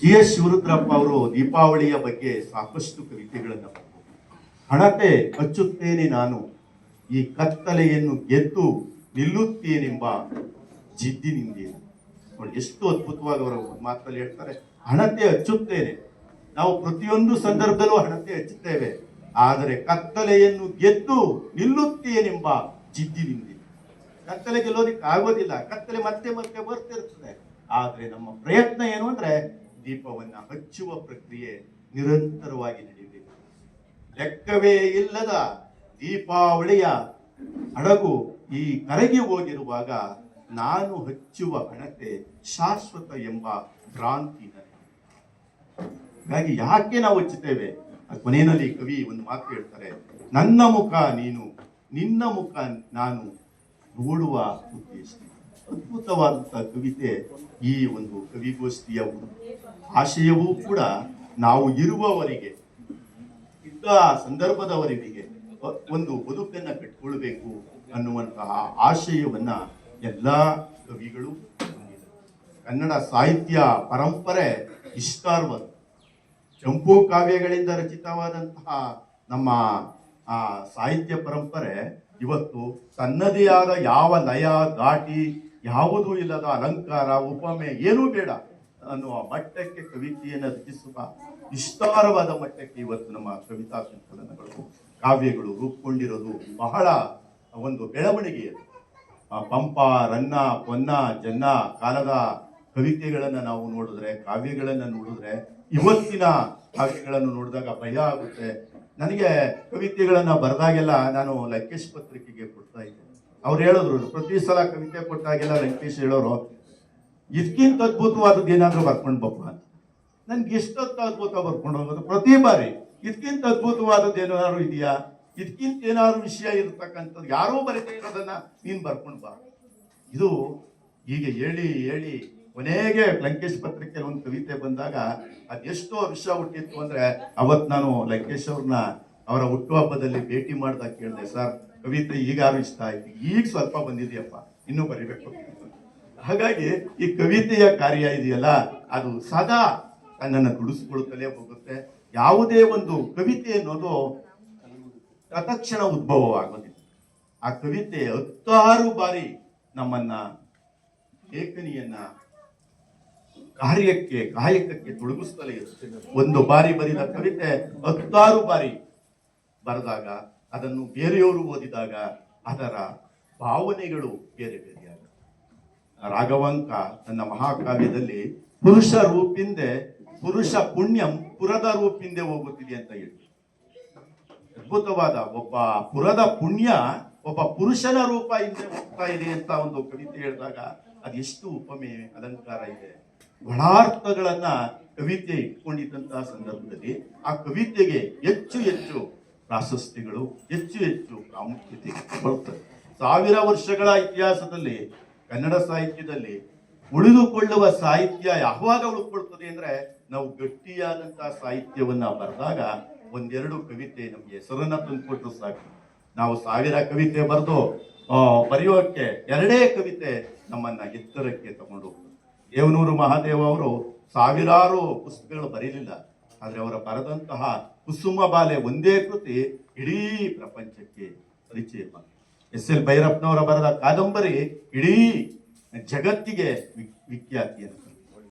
G S Shivarudrappa ಅವರು ದೀಪಾವಳಿಯ ಬಗ್ಗೆ ಸಾಕಷ್ಟು ಕವಿತೆಗಳನ್ನು ಹಣತೆ ಹಚ್ಚುತ್ತೇನೆ ನಾನು, ಈ ಕತ್ತಲೆಯನ್ನು ಗೆದ್ದು ನಿಲ್ಲುತ್ತೇನೆಂಬ ಜಿದ್ದಿನಿಂದ. ಎಷ್ಟು ಅದ್ಭುತವಾಗಿ ಅವರು ಮಾತಲ್ಲಿ ಹೇಳ್ತಾರೆ, ಹಣತೆ ಹಚ್ಚುತ್ತೇನೆ. ನಾವು ಪ್ರತಿಯೊಂದು ಸಂದರ್ಭದಲ್ಲೂ ಹಣತೆ ಹಚ್ಚುತ್ತೇವೆ, ಆದರೆ ಕತ್ತಲೆಯನ್ನು ಗೆದ್ದು ನಿಲ್ಲುತ್ತೇನೆಂಬ ಜಿದ್ದಿನಿಂದ. ಕತ್ತಲೆ ಗೆಲ್ಲೋದಿಕ್ಕೆ ಆಗೋದಿಲ್ಲ ಕತ್ತಲೆ ಮತ್ತೆ ಮತ್ತೆ ಬರ್ತಿರ್ತದೆ ಆದರೆ ನಮ್ಮ ಪ್ರಯತ್ನ ಏನು ಅಂದ್ರೆ ದೀಪವನ್ನ ಹಚ್ಚುವ ಪ್ರಕ್ರಿಯೆ ನಿರಂತರವಾಗಿ ನಡೆಯಬೇಕು. ಲೆಕ್ಕವೇ ಇಲ್ಲದ ದೀಪಾವಳಿಯ ಹಡಗು ಈ ಕರಗಿ ಹೋಗಿರುವಾಗ ನಾನು ಹಚ್ಚುವ ಹಣತೆ ಶಾಶ್ವತ ಎಂಬ ಭ್ರಾಂತಿ ಹಾಗಾಗಿ ಯಾಕೆ ನಾವು ಹಚ್ಚುತ್ತೇವೆ? ಕೊನೆಯಲ್ಲಿ ಕವಿ ಒಂದು ಮಾತು ಹೇಳ್ತಾರೆ, ನನ್ನ ಮುಖ ನೀನು, ನಿನ್ನ ಮುಖ ನಾನು ನೋಡುವ ಉದ್ದೇಶ. ಅದ್ಭುತವಾದಂತಹ ಕವಿತೆ ಈ ಒಂದು ಕವಿಗೋಷ್ಠಿಯ ಆಶಯವೂ ಕೂಡ ನಾವು ಇರುವವರಿಗೆ ಇದ್ದ ಸಂದರ್ಭದವರಿಗೆ ಒಂದು ಬದುಕನ್ನು ಕಟ್ಕೊಳ್ಬೇಕು ಅನ್ನುವಂತಹ ಆಶಯವನ್ನ ಎಲ್ಲ ಕವಿಗಳು. ಕನ್ನಡ ಸಾಹಿತ್ಯ ಪರಂಪರೆ ಇಷ್ಟಾರ್ವ ಚಂಪು ಕಾವ್ಯಗಳಿಂದ ರಚಿತವಾದಂತಹ ನಮ್ಮ ಸಾಹಿತ್ಯ ಪರಂಪರೆ ಇವತ್ತು ತನ್ನದೇ ಆದ ಯಾವ ಲಯ, ಘಾಟಿ, ಯಾವುದೂ ಇಲ್ಲದ ಅಲಂಕಾರ, ಉಪಮೆ, ಏನೂ ಬೇಡ ಅನ್ನುವ ಮಟ್ಟಕ್ಕೆ ಕವಿತೆಯನ್ನು ರಚಿಸುವ ವಿಸ್ತಾರವಾದ ಮಟ್ಟಕ್ಕೆ ಇವತ್ತು ನಮ್ಮ ಕವಿತಾ ಸಂಕಲನಗಳು, ಕಾವ್ಯಗಳು ರೂಪುಗೊಂಡಿರೋದು ಬಹಳ ಒಂದು ಬೆಳವಣಿಗೆಯದು ಆ ಪಂಪ, ರನ್ನ, ಪೊನ್ನ, ಜನ್ನ, ಕಾಲದ ಕವಿತೆಗಳನ್ನು ನಾವು ನೋಡಿದ್ರೆ, ಕಾವ್ಯಗಳನ್ನು ನೋಡಿದ್ರೆ, ಇವತ್ತಿನ ಕಾವ್ಯಗಳನ್ನು ನೋಡಿದಾಗ ಭಯ ಆಗುತ್ತೆ. ನನಗೆ ಕವಿತೆಗಳನ್ನು ಬರೆದಾಗೆಲ್ಲ ನಾನು ಲಂಕೇಶ್ ಪತ್ರಿಕೆಗೆ ಕೊಡ್ತಾ ಇದ್ದೆ ಅವ್ರು ಹೇಳಿದ್ರು, ಪ್ರತಿ ಸಲ ಕವಿತೆ ಕೊಟ್ಟಾಗೆಲ್ಲ ಲಂಕೇಶ್ ಹೇಳೋರು ಇದಕ್ಕಿಂತ ಅದ್ಭುತವಾದದ್ದು ಏನಾದರೂ ಬರ್ಕೊಂಡು ಬಪ್ಪ ಅಂತ. ನನ್ಗೆ ಎಷ್ಟೊತ್ತು ಅದ್ಭುತ ಬರ್ಕೊಂಡು ಹೋಗೋದು? ಪ್ರತಿ ಬಾರಿ. ಇದಕ್ಕಿಂತ ಅದ್ಭುತವಾದದ್ದು ಏನಾದ್ರು ಇದೆಯಾ? ಇದಕ್ಕಿಂತ ಏನಾದ್ರು ವಿಷಯ ಇರತಕ್ಕಂಥದ್ದು, ಯಾರೂ ಬರೀತಾ ಇರೋದನ್ನ ನೀನು ಬರ್ಕೊಂಡು ಬಾ. ಇದು ಹೀಗೆ ಹೇಳಿ ಹೇಳಿ ಕೊನೆಗೆ ಲಂಕೇಶ್ ಪತ್ರಿಕೆ ಒಂದು ಕವಿತೆ ಬಂದಾಗ ಅದೆಷ್ಟೋ ವಿಷಯ ಹುಟ್ಟಿತ್ತು ಅಂದ್ರೆ ಅವತ್ ನಾನು ಲಂಕೇಶ್ ಅವ್ರನ್ನ ಅವರ ಹುಟ್ಟುಹಬ್ಬದಲ್ಲಿ ಭೇಟಿ ಮಾಡ್ದಾಗ ಕೇಳಿದೆ, ಸರ್, ಕವಿತೆ ಈಗಾರು ಇಷ್ಟ ಆಯ್ತು? ಈಗ ಸ್ವಲ್ಪ ಬಂದಿದೆಯಪ್ಪ. ಇನ್ನೂ ಬರಿಬೇಕು. ಹಾಗಾಗಿ ಈ ಕವಿತೆಯ ಕಾರ್ಯ ಇದೆಯಲ್ಲ, ಅದು ಸದಾ ತನ್ನನ್ನು ದುಡಿಸಿಕೊಳ್ಳುತ್ತಲೇ ಹೋಗುತ್ತೆ. ಯಾವುದೇ ಒಂದು ಕವಿತೆ ಅನ್ನೋದು ತತಕ್ಷಣ ಉದ್ಭವವಾಗೋದಿಲ್ಲ ಆ ಕವಿತೆ ಹತ್ತಾರು ಬಾರಿ ನಮ್ಮನ್ನ ಲೇಖನಿಯನ್ನ ಕಾರ್ಯಕ್ಕೆ, ಕಾಯಕಕ್ಕೆ ತೊಡಗಿಸ್ತಲೇ ಇರುತ್ತೆ. ಒಂದು ಬಾರಿ ಬರಿದ ಕವಿತೆ ಹತ್ತಾರು ಬಾರಿ ಬರೆದಾಗ, ಅದನ್ನು ಬೇರೆಯವರು ಓದಿದಾಗ ಅದರ ಭಾವನೆಗಳು ಬೇರೆ ಬೇರೆಯಾಗ ರಾಘವಂಕ ತನ್ನ ಮಹಾಕಾವ್ಯದಲ್ಲಿ ಪುರುಷ ರೂಪಿಂದೆ, ಪುರುಷ ಪುಣ್ಯಂ ಪುರದ ರೂಪಿಂದೆ ಹೋಗುತ್ತಿದೆ ಅಂತ ಹೇಳಿ. ಅದ್ಭುತವಾದ ಒಬ್ಬ ಪುರದ ಪುಣ್ಯ, ಒಬ್ಬ ಪುರುಷನ ರೂಪ ಹಿಂದೆ ಹೋಗ್ತಾ ಇದೆ ಅಂತ ಒಂದು ಕವಿತೆ ಹೇಳಿದಾಗ ಅದೆಷ್ಟು ಉಪಮೆ, ಅಲಂಕಾರ ಇದೆ. ಗಣಾರ್ಥಗಳನ್ನ ಕವಿತೆ ಇಟ್ಕೊಂಡಿದ್ದಂತಹ ಸಂದರ್ಭದಲ್ಲಿ ಆ ಕವಿತೆಗೆ ಹೆಚ್ಚು ಹೆಚ್ಚು ಪ್ರಾಶಸ್ತ್ಯಗಳು ಹೆಚ್ಚು ಹೆಚ್ಚು ಪ್ರಾಮುಖ್ಯತೆ ಬರುತ್ತದೆ ಸಾವಿರ ವರ್ಷಗಳ ಇತಿಹಾಸದಲ್ಲಿ ಕನ್ನಡ ಸಾಹಿತ್ಯದಲ್ಲಿ ಉಳಿದುಕೊಳ್ಳುವ ಸಾಹಿತ್ಯ ಯಾವಾಗ ಉಳ್ಕೊಳ್ತದೆ ಅಂದ್ರೆ ನಾವು ಗಟ್ಟಿಯಾದಂತಹ ಸಾಹಿತ್ಯವನ್ನ ಬರೆದಾಗ ಒಂದೆರಡು ಕವಿತೆ ನಮ್ಗೆ ಹೆಸರನ್ನ ತಂದುಕೊಟ್ರು ಸಾಕು. ನಾವು ಸಾವಿರ ಕವಿತೆ ಬರೆದು ಬರೆಯೋಕ್ಕೆ ಎರಡೇ ಕವಿತೆ ನಮ್ಮನ್ನ ಎತ್ತರಕ್ಕೆ ತಗೊಂಡು ದೇವನೂರು ಮಹಾದೇವ ಅವರು ಸಾವಿರಾರು ಪುಸ್ತಕಗಳು ಬರೀಲಿಲ್ಲ. ಆದ್ರೆ ಅವರ ಬರೆದಂತಹ ಕುಸುಮ ಬಾಲೆ ಒಂದೇ ಕೃತಿ ಇಡೀ ಪ್ರಪಂಚಕ್ಕೆ ಪರಿಚಯ ಎಸ್ ಎಲ್ ಭೈರಪ್ಪನವರ ಬರೆದ ಕಾದಂಬರಿ ಇಡೀ ಜಗತ್ತಿಗೆ ವಿಖ್ಯಾತಿಯನ್ನು